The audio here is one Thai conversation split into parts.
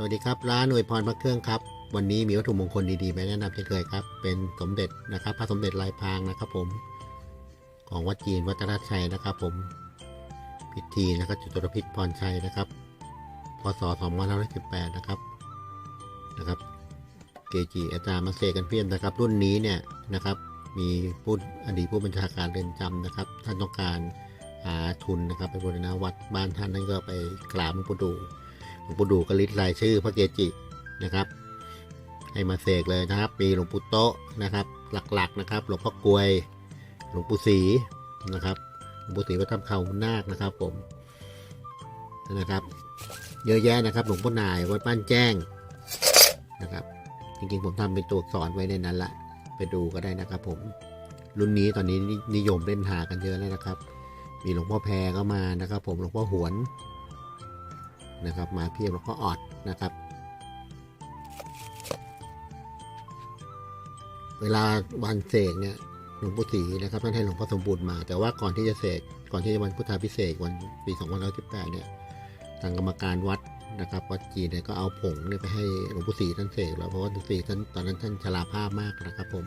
สวัสดีครับ ร้านอวยพรพระเครื่องครับ วันนี้มีวัตถุมงคลดีๆมาแนะนำเช่นเคยครับ เป็นสมเด็จนะครับ พระสมเด็จลายพางนะครับผม ของวัดจีนวัดตราชัยนะครับผม พิธีนะครับจุตรพิษพรชัยนะครับ พศ2518นะครับนะครับ เกจิอาจารย์มาเสกกันเพียบนะครับ รุ่นนี้เนี่ยนะครับ มีผู้อดีตผู้บัญชาการเรือนจำนะครับ ท่านต้องการหาทุนนะครับ ไปบูรณะวัดบ้านท่านนั่นก็ไปกราบหลวงปู่ดู ลวงปู่ดูก็ลิสต์รายชื่อพระเกจินะครับ ให้มาเสกเลยนะครับ มีหลวงปู่โตะนะครับ หลักๆนะครับ หลวงพ่อกลวย หลวงปู่ศรีนะครับ หลวงปู่ศรีวัดถ้ำเขานาคนะครับผมนะครับ เยอะแยะนะครับ หลวงพ่อนายวัดบ้านแจ้งนะครับ จริงๆผมทำเป็นตัวอักษรไว้ในนั้นละไปดูก็ได้นะครับ ผม รุ่นนี้ตอนนี้นิยมเล่นหากันเยอะแล้วนะครับ มีหลวงพ่อแพรก็มานะครับ ผมหลวงพ่อหวน นะครับมาเพียบหลวงพ่ออดนะครับ เวลาวันเสกเนี่ยหลวงปู่ศรีนะครับท่านให้หลวงพ่อสมบูรณ์มา แต่ว่าก่อนที่จะเสกก่อนที่จะวันพุทธาพิเศษวันปี2518เนี่ยทางกรรมการวัดนะครับวัดจีนเนี่ยก็เอาผงเนี่ยไปให้หลวงปู่ศรีท่านเสกแล้วเพราะว่าหลวงปู่ศรีท่านตอนนั้นท่านชราภาพมากนะครับผม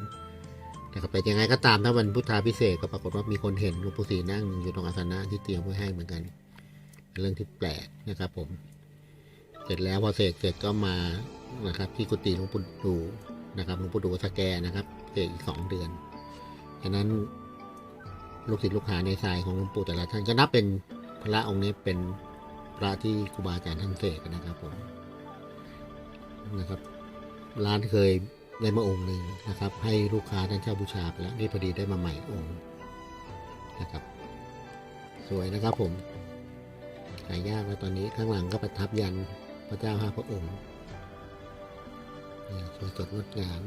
นะครับแต่ยังไงก็ตามถ้าวันพุทธาพิเศษกก็ปรากฏว่ามีคนเห็นหลวงปู่ศรีนั่งอยู่ตรงอาสนะที่เตรียมไว้ให้เหมือนกัน เป็นเรื่องที่แปลกนะครับ ผม เสร็จแล้วพอเสกเสร็จก็มานะครับ ที่กุฏิหลวงปู่ดูนะครับหลวงปู่ดูสแกนะครับเสกอีกสองเดือนฉะนั้นลูกศิษย์ลูกหาในสายของหลวงปู่แต่ละท่านก็นับเป็นพระองค์นี้เป็นพระที่ครูบาอาจารย์ท่านเสกนะครับผมนะครับ ร้านเคยได้มาองค์หนึ่งนะครับ ให้ลูกค้าท่านเช่าบูชาไปแล้วนี่พอดีได้มาใหม่องค์นะครับ สวยนะครับผม หายากแล้วตอนนี้ข้างหลังก็ประทับยันพระเจ้าห้าพระองค์สวยสดงดงาม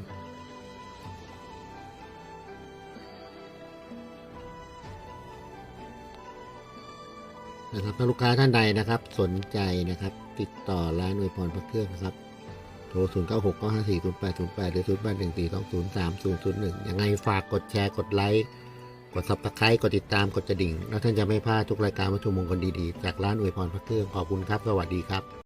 นะครับถ้าลูกค้าท่านใดนะครับ สนใจนะครับ ติดต่อร้านอวยพรพระเครื่องนะครับ โทร 0 9 6 9 5 4 0 8 0 8 หรือ 0 8 1 4 2 0 3 0 0 1 ยังไงฝากกดแชร์กดไลค์ กด subscribe กดติดตามกดกระดิ่ง แล้วท่านจะไม่พลาดทุกรายการวัตถุมงคลดีๆ จากร้านอวยพรพระเครื่องขอบคุณครับ สวัสดีครับ